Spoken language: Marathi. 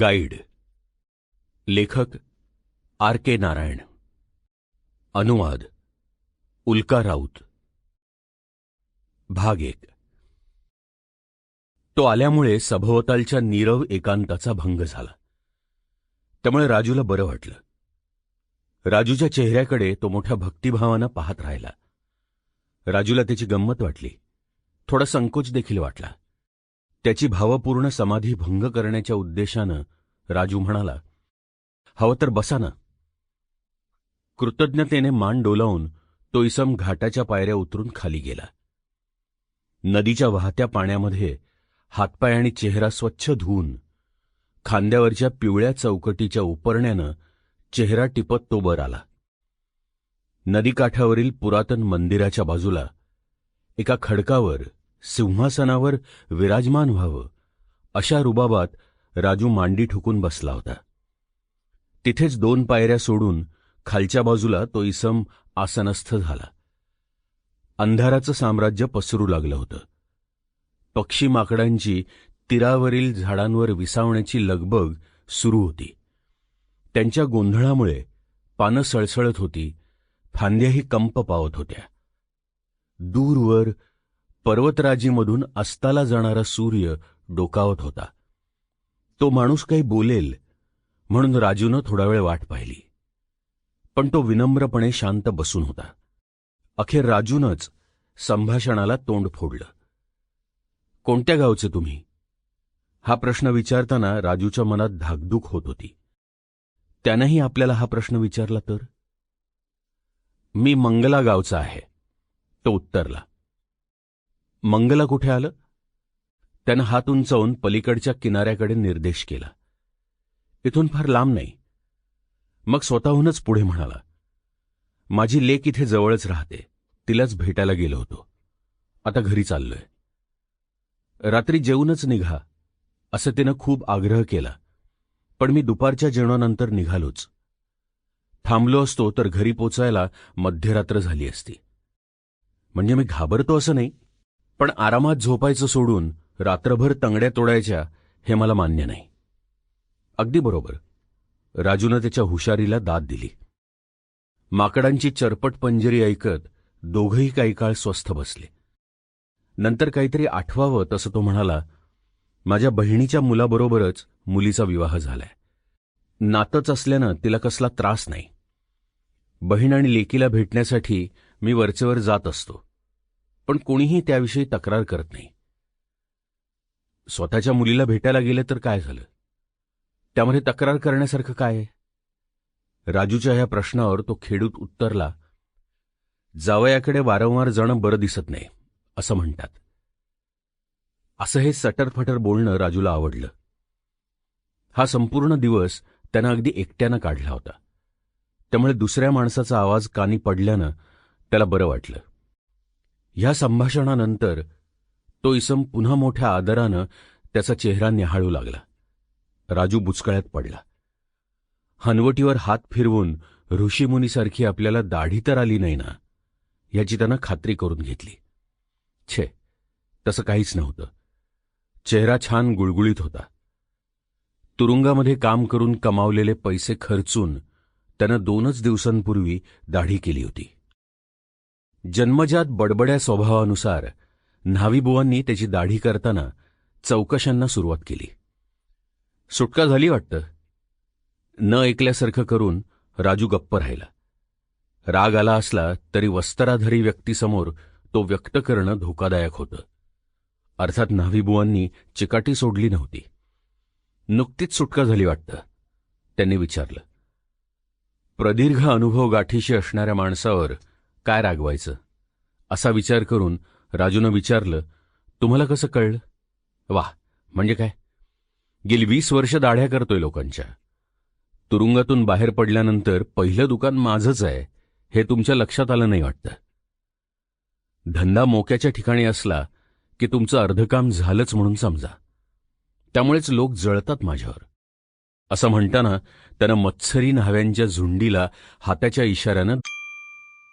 गाईड. लेखक आर के नारायण. अनुवाद उल्का राऊत. भाग एक. तो आल्यामुळे सभोवतालच्या नीरव एकांताचा भंग झाला. त्यामुळे राजूला बरं वाटलं. राजूच्या चेहऱ्याकडे तो मोठ्या भक्तिभावानं पाहत राहिला. राजूला त्याची गंमत वाटली. थोडा संकोच देखील वाटला. त्याची भावपूर्ण समाधी भंग करण्याच्या उद्देशानं राजू म्हणाला हवं तर बसा ना. कृतज्ञतेने मान डोलावून तो इसम घाटाच्या पायऱ्या उतरून खाली गेला. नदीच्या वाहत्या पाण्यामध्ये हातपाय आणि चेहरा स्वच्छ धुवून खांद्यावरच्या पिवळ्या चौकटीच्या उपरण्यानं चेहरा टिपत तो वर आला. नदीकाठावरील पुरातन मंदिराच्या बाजूला एका खडकावर सिंहासनावर विराजमान व्हावं अशा रुबाबात राजू मांडी ठुकून बसला होता. तिथेच दोन पायऱ्या सोडून खालच्या बाजूला तो इसम आसनस्थ झाला. अंधाराचं साम्राज्य पसरू लागलं होतं. पक्षी माकडांची तीरावरील झाडांवर विसावण्याची लगबग सुरू होती. त्यांच्या गोंधळामुळे पानं सळसळत होती फांद्याही कंप पावत होत्या. दूरवर पर्वतराजीमधून अस्ताला जाणारा सूर्य डोकावत होता. तो माणूस काही बोलेल म्हणून राजूनं थोडा वेळ वाट पाहिली. पण तो विनम्रपणे शांत बसून होता. अखेर राजूनच संभाषणाला तोंड फोडलं. कोणत्या गावचे तुम्ही? हा प्रश्न विचारताना राजूच्या मनात धाकधूक होत होती. त्यानंही आपल्याला हा प्रश्न विचारला तर? मी मंगला गावचा आहे तो उत्तरला. मंगला कुठे आलं? त्यानं हात उंचावून पलीकडच्या किनाऱ्याकडे निर्देश केला. इथून फार लांब नाही. मग स्वतःहूनच पुढे म्हणाला माझी लेक इथे जवळच राहते. तिलाच भेटायला गेलो होतो. आता घरी चाललोय. रात्री जेवूनच निघा. असं तिनं खूप आग्रह केला. पण मी दुपारच्या जेवणानंतर निघालोच. थांबलो असतो तर घरी पोचायला मध्यरात्र झाली असती. म्हणजे मी घाबरतो असं नाही. पण आरामात झोपायचं सोडून रात्रभर तंगड्या तोडायच्या हे मला मान्य नाही. अगदी बरोबर. राजूनं त्याच्या हुशारीला दाद दिली. माकडांची चरपट पंजरी ऐकत दोघंही काही काळ स्वस्थ बसले. नंतर काहीतरी आठवावं तसं तो म्हणाला माझ्या बहिणीच्या मुलाबरोबरच मुलीचा विवाह झालाय. नातच असल्यानं तिला कसला त्रास नाही. बहीण आणि लेकीला भेटण्यासाठी मी वरचेवर जात असतो. पण कोणीही त्याविषयी तक्रार करत नाही. स्वतःच्या मुलीला भेटायला गेलं तर काय झालं? त्यामध्ये तक्रार करण्यासारखं काय आहे? राजूच्या ह्या प्रश्नावर तो खेडूत उत्तरला जावयाकडे वारंवार जाणं बरं दिसत नाही असं म्हणतात. असं हे सटरफटर बोलणं राजूला आवडलं. हा संपूर्ण दिवस त्यानं अगदी एकट्यानं काढला होता. त्यामुळे दुसऱ्या माणसाचा आवाज कानी पडल्यानं त्याला बरं वाटलं. ह्या संभाषणानंतर तो इसम पुन्हा मोठ्या आदरानं त्याचा चेहरा निहाळू लागला. राजू बुचकळ्यात पडला. हनवटीवर हात फिरवून ऋषीमुनीसारखी आपल्याला दाढी तर आली नाही ना याची त्यानं खात्री करून घेतली. छे तसं काहीच नव्हतं. चेहरा छान गुळगुळीत होता. तुरुंगामध्ये काम करून कमावलेले पैसे खर्चून त्यानं दोनच दिवसांपूर्वी दाढी केली होती. जन्मजात बडबड्या स्वभावानुसार न्हावीबुवांनी त्याची दाढी करताना चौकशांना सुरुवात केली. सुटका झाली वाटतं. न ऐकल्यासारखं करून राजू गप्प राहिला. राग आला असला तरी वस्त्राधारी व्यक्तीसमोर तो व्यक्त करणं धोकादायक होतं. अर्थात न्हावीबुवांनी चिकाटी सोडली नव्हती. नुकतीच सुटका झाली वाटतं त्यांनी विचारलं. प्रदीर्घ अनुभव गाठीशी असणाऱ्या माणसावर काय रागवायचं? असा विचार करून राजूनं विचारलं तुम्हाला कसं कळलं? वाह म्हणजे काय? गेली वीस वर्ष दाढ्या करतोय लोकांच्या. तुरुंगातून बाहेर पडल्यानंतर पहिलं दुकान माझंच आहे हे तुमच्या लक्षात आलं नाही वाटतं? धंदा मोक्याच्या ठिकाणी असला की तुमचं अर्धकाम झालंच म्हणून समजा. त्यामुळेच लोक जळतात माझ्यावर. असं म्हणताना त्यानं मत्सरी न्हाव्यांच्या झुंडीला हाताच्या इशाऱ्यानं